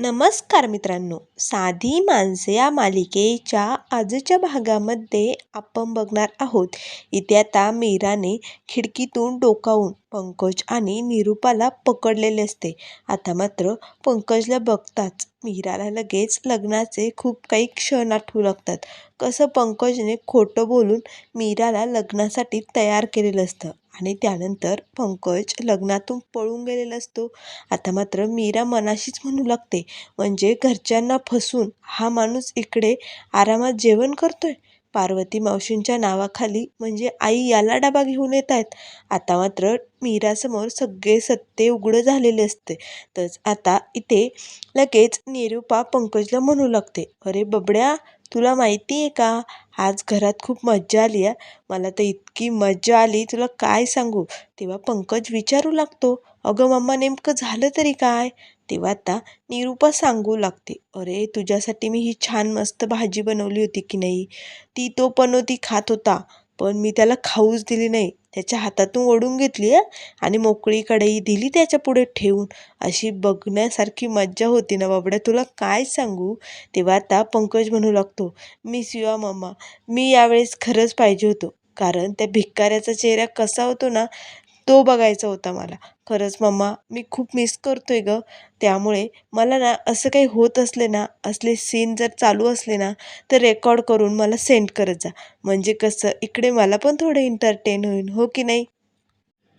नमस्कार मित्रांनो. साधी माणसे या मालिकेच्या आजच्या भागामध्ये आपण बघणार आहोत. इथे आता मीराने खिडकीतून डोकावून पंकज आणि निरूपाला पकडलेले असते. आता मात्र पंकजला बघताच मीराला लगेच लग्नाचे खूप काही क्षण आठवू लागतात. कसं पंकजने खोटं बोलून मीराला लग्नासाठी तयार केलेलं असतं. आणि त्यानंतर पंकज लग्नातून पळून गेलेला असतो. आता मात्र मीरा मनाशीच म्हणू लागते म्हणजे घरच्यांना फसून हा माणूस इकडे आरामात जेवण करतोय. पार्वती मावशींच्या नावाखाली म्हणजे आई याला डबा घेऊन येत आहेत आता मात्र मीरासमोर सगळे सत्ते उघडं झालेले असते. तर आता इथे लगेच निरूपा पंकजला म्हणू लागते अरे बबड्या तुला माहिती आहे का? आज घरात खूप मज्जा आली आहे मला तर इतकी मज्जा आली. तुला काय सांगू? तेव्हा पंकज विचारू लागतो अगं मम्मा नेमकं झालं तरी काय? तेव्हा आता निरूपा सांगू लागते अरे तुझ्यासाठी मी ही छान मस्त भाजी बनवली होती की नाही? ती तो पनोती खात होता. पण मी त्याला खाऊच दिली नाही. त्याच्या हातातून ओढून घेतली आहे आणि मोकळी कढई दिली त्याच्या पुढे ठेवून. अशी बघण्यासारखी मज्जा होती ना बाबड्या. तुला काय सांगू? तेव्हा आता पंकज म्हणू लागतो मी शिवा मम्मा मी यावेळेस खरंच पाहिजे होतो. कारण त्या भिक्काऱ्याचा चेहरा कसा होतो ना तो बघायचा होता मला. खरंच मम्मा मी खूप मिस करतो आहे गं. त्यामुळे मला ना असं काही होत असले ना असले सीन जर चालू असले ना तर रेकॉर्ड करून मला सेंड करत जा. म्हणजे कसं इकडे मला पण थोडं एंटरटेन होईल हो की नाही?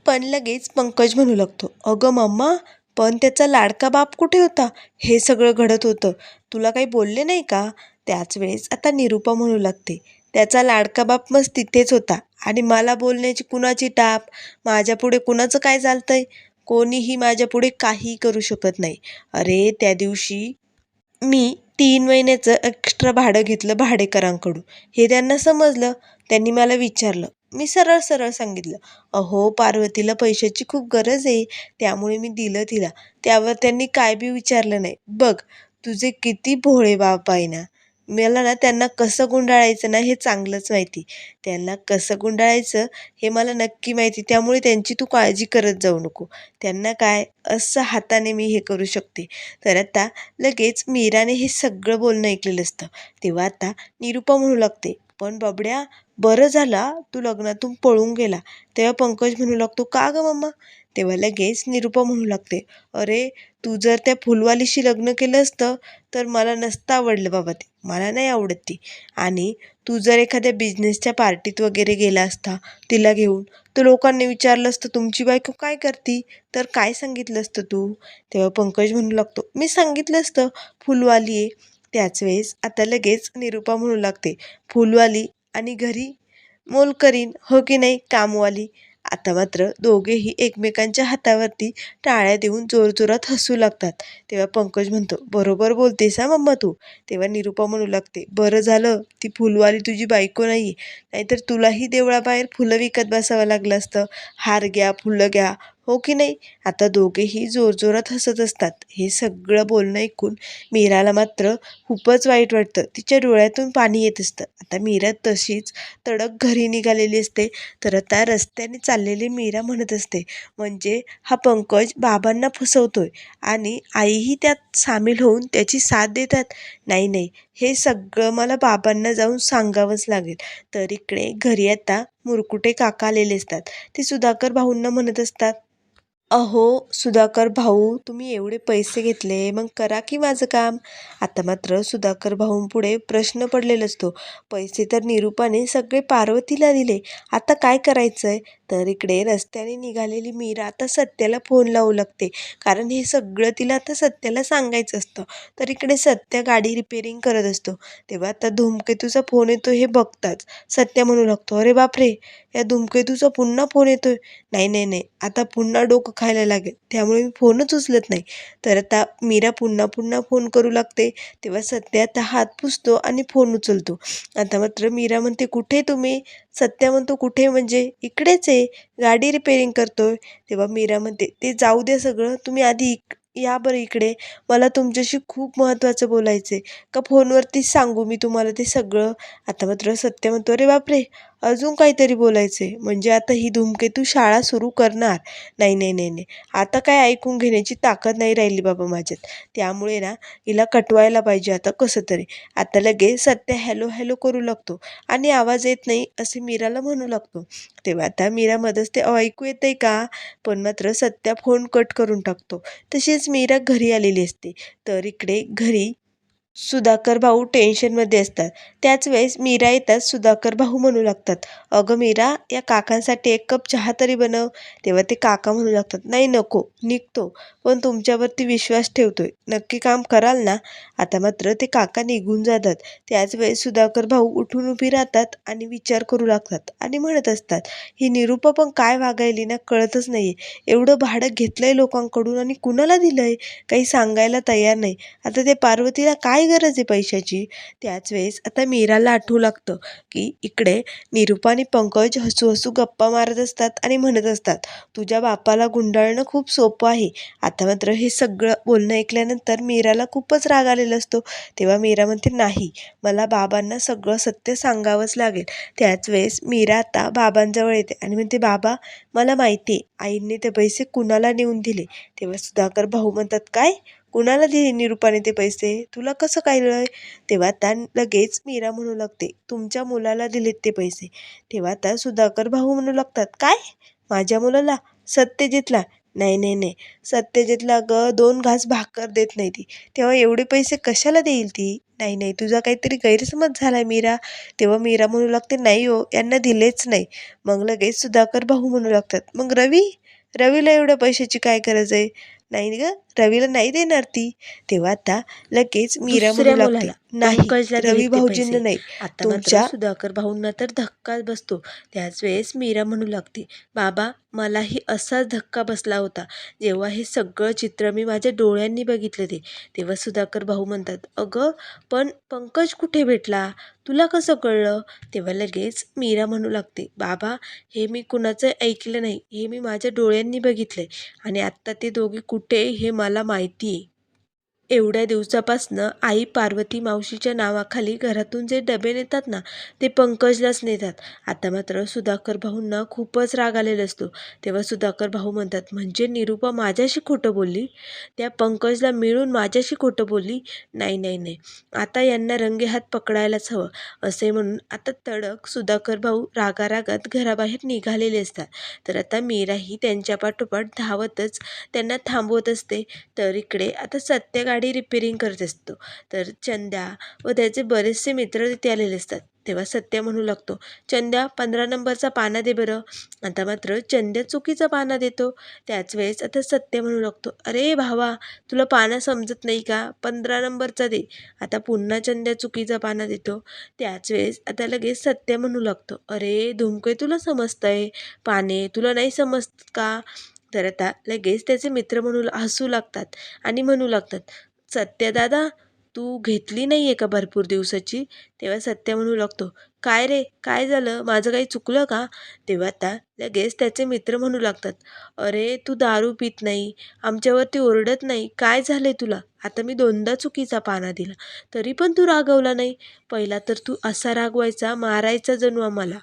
पण लगेच पंकज म्हणू लागतो अगं मम्मा पण त्याचा लाडका बाप कुठे होता? हे सगळं घडत होतं. तुला काही बोलले नाही का? त्याच वेळेस आता निरूपा म्हणू लागते त्याचा लाडका बाप मस्त तिथेच होता. आणि मला बोलण्याची कुणाची टाप? माझ्यापुढे कुणाचं काय चालतं आहे कोणीही माझ्यापुढे काही करू शकत नाही. अरे त्या दिवशी मी तीन महिन्याचं एक्स्ट्रा भाडं घेतलं भाडेकरांकडून. हे त्यांना समजलं. त्यांनी मला विचारलं. मी सरळ सरळ सांगितलं अहो पार्वतीला पैशाची खूप गरज आहे. त्यामुळे मी दिलं तिला. त्यावर त्यांनी काय बी विचारलं नाही. बघ तुझे किती भोळे बाप आहे ना. मला ना त्यांना कसं गुंडाळायचं ना हे चांगलंच माहिती. त्यांना कसं गुंडाळायचं हे मला नक्की माहिती त्यामुळे त्यांची तू काळजी करत जाऊ नको. त्यांना काय असं हाताने मी हे करू शकते. तर आता लगेच मीराने हे सगळं बोलणं ऐकलेलं असतं. तेव्हा आता निरूपा म्हणू लागते पण बबड्या बरं झाला तू लग्नातून पळून गेला. तेव्हा पंकज म्हणू लागतो का गं मम्मा? तेव्हा लगेच निरुपा म्हणू लागते अरे तू जर त्या फुलवालीशी लग्न केलं असतं तर मला नसतं आवडलं बाबा ते. मला नाही आवडत ती. आणि तू जर एखाद्या बिझनेसच्या पार्टीत वगैरे गेला असता तिला घेऊन तर लोकांनी विचारलं असतं तुमची बायको काय करती? तर काय सांगितलं असतं तू? तेव्हा पंकज म्हणू लागतो मी सांगितलं असतं फुलवाली आहे. त्याच वेळेस आता लगेच निरुपा म्हणू लागते फुलवाली आणि घरी मोल करीन हो की नाही कामवाली? आता मात्र दोघेही एकमेकांच्या हातावरती टाळ्या देऊन जोरजोरात हसू लागतात. तेव्हा पंकज म्हणतो बरोबर बोलतेस हा मम्मा तू. तेव्हा निरूपा म्हणू लागते बरं झालं ती फुलवाली तुझी बायको नाही नाहीतर तुलाही देवळाबाहेर फुलं विकत बसावं लागलं असतं. हार घ्या फुलं घ्या हो की नाही? आता दोघेही जोरजोरात हसत असतात. हे सगळं बोलणं ऐकून मीराला मात्र खूपच वाईट वाटतं. तिच्या डोळ्यातून पाणी येत असतं. आता मीरा तशीच तडक घरी निघालेली असते. तर आता रस्त्याने चाललेली मीरा म्हणत असते म्हणजे हा पंकज बाबांना फसवतोय आणि आईही त्यात सामील होऊन त्याची साथ देतात. नाही नाही. हे सगळं मला बाबांना जाऊन सांगावंच लागेल. तर इकडे घरी आता मुरकुटे काका आलेले असतात. ते सुधाकर भाऊंना म्हणत असतात. अहो सुधाकर भाऊ तुम्ही एवढे पैसे घेतले मग करा की माझं काम? आता मात्र सुधाकर भाऊंपुढे प्रश्न पडलेला असतो पैसे तर निरूपाने सगळे पार्वतीला दिले. आता काय करायचं आहे तर इकडे रस्त्याने निघालेली मीरा आता सत्याला फोन लावू लागते. कारण हे सगळं तिला आता सत्याला सांगायचं असतं. तर इकडे सत्या गाडी रिपेरिंग करत असतो. तेव्हा आता धूमकेतूचा फोन येतो हे बघताच. सत्या म्हणू लागतो अरे बापरे या धूमकेतूचा पुन्हा फोन येतोय. नाही नाही नाही आता पुन्हा डोकं खायला लागेल. त्यामुळे मी फोनच उचलत नाही. तर आता मीरा पुन्हा पुन्हा फोन करू लागते. तेव्हा सत्या आता हात पुसतो आणि फोन उचलतो. आता मात्र मीरा म्हणते कुठे तुम्ही? सत्या म्हणतो कुठे? म्हणजे इकडेच आहे. गाडी रिपेरिंग करतोय तेव्हा मीरा म्हणते ते जाऊ दे सगळं तुम्ही आधी इक या बरं इकडे. मला तुमच्याशी खूप महत्त्वाचं बोलायचं आहे का फोनवरतीच सांगू मी तुम्हाला ते सगळं? आता मात्र सत्य म्हणतो अरे बापरे! अजून काहीतरी बोलायचे म्हणजे आता ही धूमकेतू शाळा सुरू करणार. नाही नाही नाही नाही. आता काय ऐकून घेण्याची ताकद नाही राहिली बाबा माझ्यात. त्यामुळे ना हिला कटवायला पाहिजे आता कसं तरी. आता लगेच सत्य हॅलो हॅलो करू लागतो. आणि आवाज येत नाही असे मीराला म्हणू लागतो. तेव्हा आता मीरा मध्येच ते ऐकू ऐकू आहे का? पण मात्र सत्या फोन कट करून टाकतो. तशीच मीरा घरी आलेली असते. तर इकडे घरी सुधाकर भाऊ टेन्शनमध्ये असतात. त्याच वेळेस मीरा येतात सुधाकर भाऊ म्हणू लागतात. अगं मीरा या काकांसाठी एक कप चहा तरी बनव. तेव्हा ते काका म्हणू लागतात नाही नको निघतो. पण तुमच्यावरती विश्वास ठेवतोय. नक्की काम कराल ना? आता मात्र ते काका निघून जातात. त्याच वेळेस सुधाकर भाऊ उठून उभी राहतात आणि विचार करू लागतात आणि म्हणत असतात ही निरूपा पण काय वागायली ना कळतच नाहीये. एवढं भाडं घेतलंय लोकांकडून आणि कुणाला दिलंय? काही सांगायला तयार नाही. आता ते पार्वतीला काय गरज आहे पैशाची? त्याच वेळेस आता मीराला आठवू लागतं की इकडे निरूपा आणि पंकज हसू हसू गप्पा मारत असतात आणि म्हणत असतात तुझ्या बापाला गुंडाळणं खूप सोपं आहे. आता मात्र हे सगळं बोलणं ऐकल्यानंतर मीराला खूपच राग आलेला असतो. तेव्हा मीरा म्हणते नाही मला बाबांना सगळं सत्य सांगावंच लागेल. त्याच वेळेस मीरा आता बाबांजवळ येते आणि म्हणते बाबा मला माहिती आहे आईंनी ते पैसे कुणाला नेऊन दिले? तेव्हा सुधाकर भाऊ म्हणतात काय? कुणाला दिले निरूपाने ते पैसे? तुला कसं कळलंय तेव्हा त्या लगेच मीरा म्हणू लागते तुमच्या मुलाला दिलेत ते पैसे. तेव्हा त्या सुधाकर भाऊ म्हणू लागतात काय? माझ्या मुलाला सत्यजितला नाही नाही नाही. सत्यजितला अगं दोन घास भाकर देत नाही ती. तेव्हा एवढे पैसे कशाला देईल ती? नाही नाही तुझा काहीतरी गैरसमज झाला आहे मीरा. तेव्हा मीरा म्हणू लागते नाही हो यांना दिलेच नाही. मग लगेच सुधाकर भाऊ म्हणू लागतात मग रवी? रवीला एवढ्या पैशाची काय गरज आहे? नाही ग रवीला नाही देणार ती. तेव्हा आता लगेच मीरा दुसऱ्या म्हणू लागते. मुलाला, नाही रवी भाऊजींना पैसे. नाही. आता तुमच्या- सुधाकर भाऊंना तर धक्काच बसतो. त्याच वेळेस मीरा म्हणू लागते बाबा मलाही असाच धक्का बसला होता. जेव्हा हे सगळं चित्र मी माझ्या डोळ्यांनी बघितलं ते तेव्हा सुधाकर भाऊ म्हणतात अगं पण पंकज कुठे भेटला? तुला कसं कळलं? तेव्हा लगेच मीरा म्हणू लागते बाबा हे मी कुणाचं ऐकलं नाही. हे मी माझ्या डोळ्यांनी बघितलंय. आणि आत्ता ते दोघे कुठे हे तुम्हाला माहिती आहे. एवढ्या दिवसापासनं आई पार्वती मावशीच्या नावाखाली घरातून जे डबे नेतात ना ते पंकजलाच नेतात. आता मात्र सुधाकर भाऊंना खूपच राग आलेला असतो. तेव्हा सुधाकर भाऊ म्हणतात म्हणजे निरूपा माझ्याशी खोटं बोलली? त्या पंकजला मिळून माझ्याशी खोटं बोलली? नाही नाही नाही. आता यांना रंगे हात पकडायलाच हवं. असे म्हणून आता तडक सुधाकर भाऊ रागारागात घराबाहेर निघालेले असतात. तर आता मीराही त्यांच्या पाठोपाठ धावतच त्यांना थांबवत असते. तर इकडे आता सत्य गाडी रिपेरिंग करत असतो. तर चंद्या व त्याचे बरेचसे मित्र तिथे आलेले असतात. तेव्हा सत्य म्हणू लागतो चंद्या पंधरा नंबरचा पाना दे बरं. आता मात्र चंद्या चुकीचा पाना देतो. त्याच वेळेस आता सत्य म्हणू लागतो अरे भावा तुला पाना समजत नाही का? पंधरा नंबरचा दे. आता पुन्हा चंद्या चुकीचा पाना देतो. त्याच वेळेस आता लगेच सत्य म्हणू लागतो अरे धुमके तुला समजतंय. पाने तुला नाही समजत का? तर आता लगेच त्याचे मित्र म्हणू हसू लागतात आणि म्हणू लागतात सत्य दादा तू घेतली नाही आहे का भरपूर दिवसाची? तेव्हा सत्य म्हणू लागतो काय रे काय झालं? माझं काही चुकलं का? तेव्हा आता लगेच त्याचे मित्र म्हणू लागतात अरे तू दारू पित नाही आमच्यावरती ओरडत नाही काय झालं आहे तुला? आता मी दोनदा चुकीचा पाना दिला तरी पण तू रागवला नाही. पहिला तर तू असा रागवायचा मारायचा जणू आम्हाला.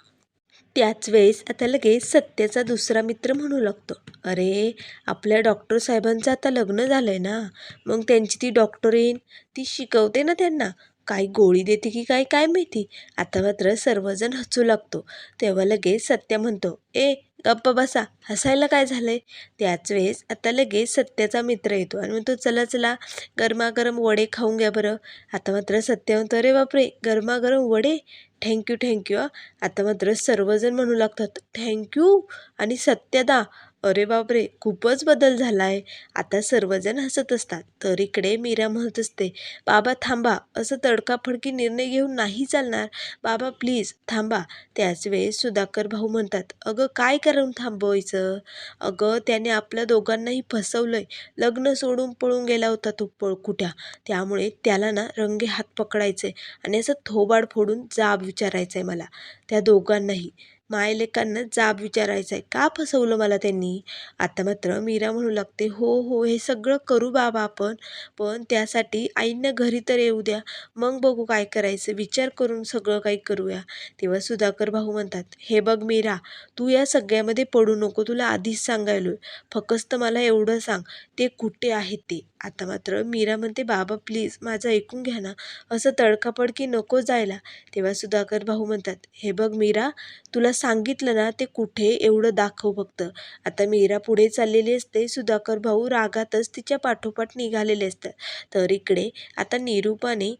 त्याच वेळेस आता लगेच सत्याचा दुसरा मित्र म्हणू लागतो. अरे आपल्या डॉक्टर साहेबांचं आता लग्न झालं आहे ना? मग त्यांची ती डॉक्टरीन ती शिकवते ना त्यांना. काय गोळी देते की काय काय माहिती? आता मात्र सर्वजण हसू लागतो. तेव्हा लगेच सत्य म्हणतो ए गप्पा बसा. हसायला काय झालं आहे त्याच वेळेस आता लगेच सत्याचा मित्र येतो आणि म्हणतो चला चला. गरमागरम वडे खाऊन घ्या बरं. आता मात्र सत्य म्हणतो अरे बापरे! गरमागरम वडे? थँक्यू थँक्यू आता मात्र सर्वजण म्हणू लागतात थँक्यू आणि सत्यदा. अरे बापरे खूपच बदल झाला आहे आता सर्वजण हसत असतात. तर इकडे मीरा म्हणत असते बाबा थांबा. असं तडकाफडकी निर्णय घेऊन नाही चालणार. बाबा प्लीज थांबा. त्याच वेळेस सुधाकर भाऊ म्हणतात अगं काय करून थांबवायचं? अगं त्याने आपल्या दोघांनाही फसवलंय. लग्न सोडून पळून गेला होता तो पळकुट्या. त्यामुळे त्याला ना रंगे हात पकडायचे आणि असं थोबाड फोडून जाब विचारायचं आहे मला. त्या दोघांनाही. मायलेकांना जाब विचारायचा आहे. का फसवलं मला त्यांनी? आता मात्र मीरा म्हणू लागते हो हो हे सगळं करू बाबा आपण पण त्यासाठी आईंना घरी तर येऊ द्या. मग बघू काय करायचं. विचार करून सगळं काही करूया. तेव्हा सुधाकर भाऊ म्हणतात हे बघ मीरा तू या सगळ्यामध्ये पडू नको. तुला आधीच सांगायलो फक्त मला एवढं सांग ते कुठे आहेत ते? आता मात्र मीरा म्हणते बाबा प्लीज माझं ऐकून घ्या ना. असं तडकाफडकी नको जायला. तेव्हा सुधाकर भाऊ म्हणतात हे बघ मीरा तुला सांगितलं ना ते कुठे एवढं दाखव फक्त. आता मीरा पुढे चाललेली असते सुधाकर भाऊ रागातच तिच्या पाठोपाठ निघालेले असतात. तर इकडे आता निरूपाने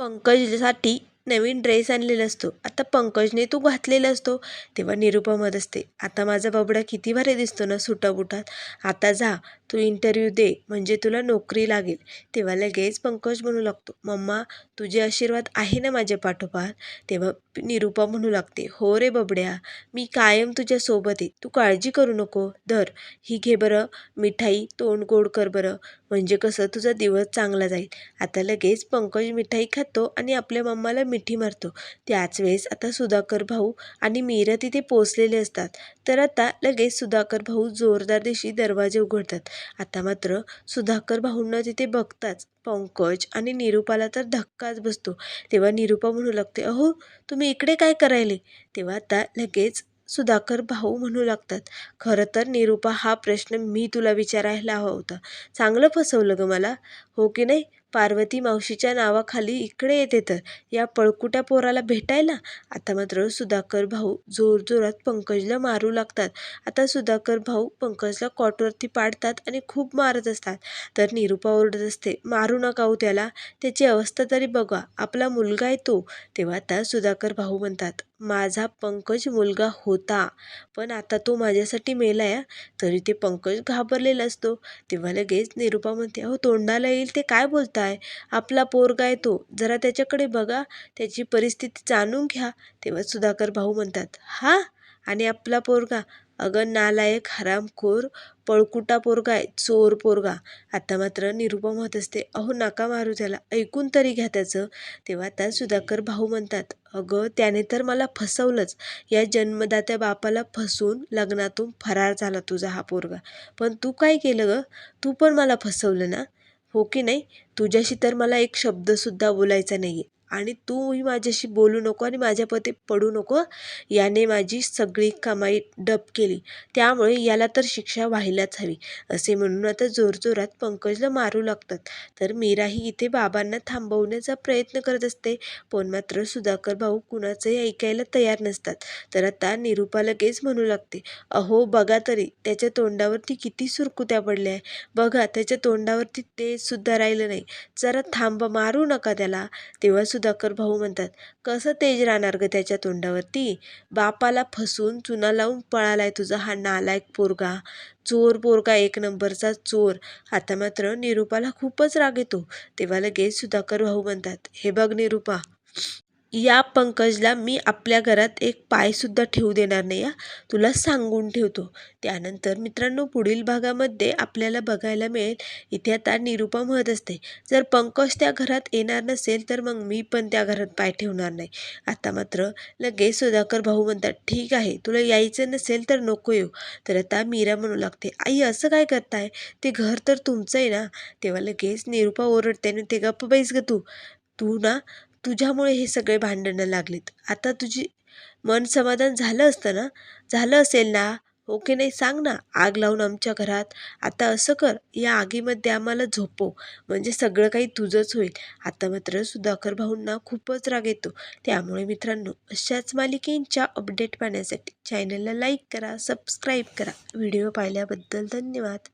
पंकजसाठी नवीन ड्रेस आणलेला असतो. आता पंकजने तो घातलेला असतो. तेव्हा निरुपा मत असते आता माझा बाबडा किती भारी दिसतो ना सुटाबुटात. आता जा तू इंटरव्ह्यू दे म्हणजे तुला नोकरी लागेल. तेव्हा लगेच पंकज म्हणू लागतो मम्मा तुझे आशीर्वाद आहे ना माझ्या पाठोपाठ? तेव्हा निरुपा म्हणू लागते हो रे बबड्या मी कायम तुझ्यासोबत आहे. तू काळजी करू नको. धर ही घे बरं. मिठाई तोंड गोड कर बरं. म्हणजे कसं तुझा दिवस चांगला जाईल. आता लगेच पंकज मिठाई खातो आणि आपल्या मम्माला मिठी मारतो. त्याच वेळेस आता सुधाकर भाऊ आणि मीरा तिथे पोचलेले असतात. तर आता लगेच सुधाकर भाऊ जोरदार दिवशी दरवाजे उघडतात. आता मात्र सुधाकर भाऊंना तिथे बघताच पंकज आणि निरुपाला तर धक्काच बसतो. तेव्हा निरुपा म्हणू लागते अहो तुम्ही इकडे काय करायले? तेव्हा आता लगेच सुधाकर भाऊ म्हणू लागतात. खरं तर निरुपा हा प्रश्न मी तुला विचारायला हवा होता. चांगलं फसवलं ग मला. हो की नाही? पार्वती मावशीच्या नावाखाली इकडे येते तर या पळकुट्या पोराला भेटायला? आता मात्र सुधाकर भाऊ जोरजोरात पंकजला मारू लागतात. आता सुधाकर भाऊ पंकजला कॉटवरती पाडतात आणि खूप मारत असतात. तर निरुपा ओरडत असते मारू नका हो त्याला. त्याची अवस्था तरी बघा. आपला मुलगा आहे तो. तेव्हा आता सुधाकर भाऊ म्हणतात माझा पंकज मुलगा होता. पण आता तो माझ्यासाठी मेला या. तरी ते पंकज घाबरलेला असतो. तेव्हा लगेच निरुपा म्हणते अहो तोंडाला येईल ते काय बोलतात? आहे. आपला पोरगा आहे तो. जरा त्याच्याकडे बघा. त्याची परिस्थिती जाणून घ्या. तेव्हा सुधाकर भाऊ म्हणतात हा? आणि आपला पोरगा? अगं नालायक हरामखोर पळकुटा पोरगा आहे. चोर पोरगा. आता मात्र निरुपा म्हणत असते अहो नका मारू त्याला. ऐकून तरी घ्या त्याचं. तेव्हा त्या सुधाकर भाऊ म्हणतात अगं त्याने तर मला फसवलंच. या जन्मदात्या बापाला फसवून लग्नातून फरार झाला तुझा हा पोरगा. पण तू काय केलं गं? तू पण मला फसवलं ना? हो की नाही? तुझ्याशी तर मला एक शब्दसुद्धा बोलायचा नाही आहे आणि तूही माझ्याशी बोलू नको आणि माझ्यापते पडू नको. याने माझी सगळी कमाई डब केली. त्यामुळे याला तर शिक्षा व्हायलाच हवी असे म्हणून आता जोरजोरात पंकजला मारू लागतात. तर मीराही इथे बाबांना थांबवण्याचा प्रयत्न करत असते पण मात्र सुधाकर भाऊ कुणाचंही ऐकायला तयार नसतात. तर आता निरुपा लगेच म्हणू लागते अहो बघा तरी त्याच्या तोंडावरती किती सुरकुत्या पडल्या आहे. बघा त्याच्या तोंडावरती तेजसुद्धा राहिलं नाही. जरा थांब मारू नका त्याला. तेव्हा सुधाकर भाऊ म्हणतात कसं तेज राहणार ग त्याच्या तोंडावरती? बापाला फसून चुना लावून पळालाय तुझा हा नालायक पोरगा. चोर पोरगा एक नंबरचा चोर. आता मात्र निरुपाला खूपच राग येतो. तेव्हा लगेच सुधाकर भाऊ म्हणतात हे बघ निरुपा या पंकजला मी आपल्या घरात एक पायसुद्धा ठेवू देणार नाही या तुला सांगून ठेवतो. त्यानंतर मित्रांनो पुढील भागामध्ये आपल्याला बघायला मिळेल. इथे आता निरुपा म्हणत असते जर पंकज त्या घरात येणार नसेल तर मग मी पण त्या घरात पाय ठेवणार नाही. आता मात्र लगेच सुधाकर भाऊ म्हणतात ठीक आहे तुला यायचं नसेल तर नको येऊ. तर आता मीरा म्हणू लागते आई असं काय करताय? ते घर तर तुमचं आहे ना? तेव्हा लगेच निरुपा ओरडते आणि ते गप्प बैस ग तू. तू ना तुझ्यामुळे हे सगळे भांडणं लागलीत. आता तुझी मन समाधान झालं असतं ना? झालं असेल ना? हो की नाही सांग ना. आग लावून आमच्या घरात आता असं कर. या आगीमध्ये आम्हाला झोपव. म्हणजे सगळं काही तुझंच होईल. आता मात्र सुधाकर भाऊंना खूपच राग येतो. त्यामुळे मित्रांनो अशाच मालिकेंच्या अपडेट पाहण्यासाठी चॅनलला लाईक करा सबस्क्राईब करा. व्हिडिओ पाहिल्याबद्दल धन्यवाद.